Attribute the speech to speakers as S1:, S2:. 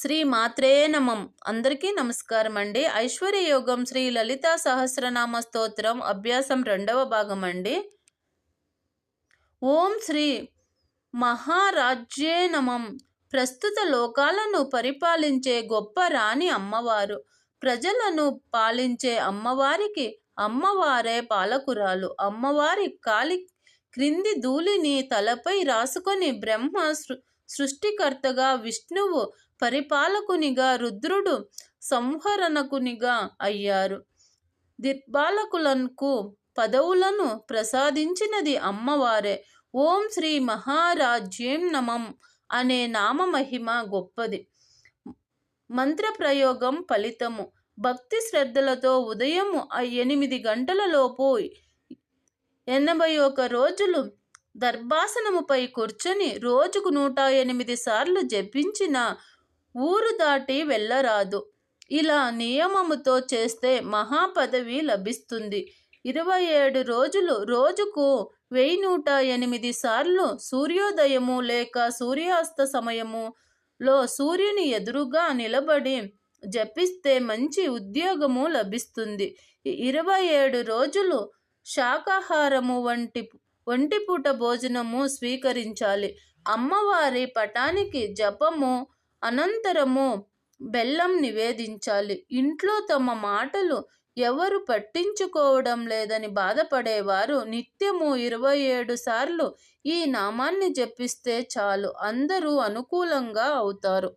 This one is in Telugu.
S1: శ్రీ మాత్రే నమం. అందరికీ నమస్కారం అండి. ఐశ్వర్య యోగం శ్రీ లలిత సహస్రనామ స్తోత్రం అభ్యాసం రెండవ భాగం అండి. ఓం శ్రీ మహారాజ్యే నమం. ప్రస్తుత లోకాలను పరిపాలించే గొప్ప రాణి అమ్మవారు. ప్రజలను పాలించే అమ్మవారికి అమ్మవారే పాలకురాలు. అమ్మవారి కాలి క్రింది ధూళిని తలపై రాసుకొని బ్రహ్మ సృష్టికర్తగా విష్ణువు పరిపాలకునిగా రుద్రుడు సంహరణకునిగా అయ్యారు. దిర్బాలకులకు పదవులను ప్రసాదించినది అమ్మవారే. ఓం శ్రీ మహారాజ్యం నమం అనే నామమహిమ గొప్పది. మంత్రప్రయోగం ఫలితము. భక్తి శ్రద్ధలతో ఉదయము ఎనిమిది గంటలలోపు ఎనభై ఒక రోజులు దర్భాసనముపై కూర్చొని రోజుకు నూట ఎనిమిది సార్లు జపించిన ఊరు దాటి వెళ్ళరాదు. ఇలా నియమముతో చేస్తే మహాపదవి లభిస్తుంది. ఇరవై ఏడు రోజులు రోజుకు వెయ్యి నూట ఎనిమిది సార్లు సూర్యోదయము లేక సూర్యాస్త సమయములో సూర్యుని ఎదురుగా నిలబడి జపిస్తే మంచి ఉద్యోగము లభిస్తుంది. ఇరవై ఏడు రోజులు శాకాహారము వంటి ఒంటిపూట భోజనము స్వీకరించాలి. అమ్మవారి పటానికి జపము అనంతరము బెల్లం నివేదించాలి. ఇంట్లో తమ మాటలు ఎవరు పట్టించుకోవడం లేదని బాధపడేవారు నిత్యము ఇరవై ఏడు సార్లు ఈ నామాన్ని జపిస్తే చాలు. అందరూ అనుకూలంగా అవుతారు.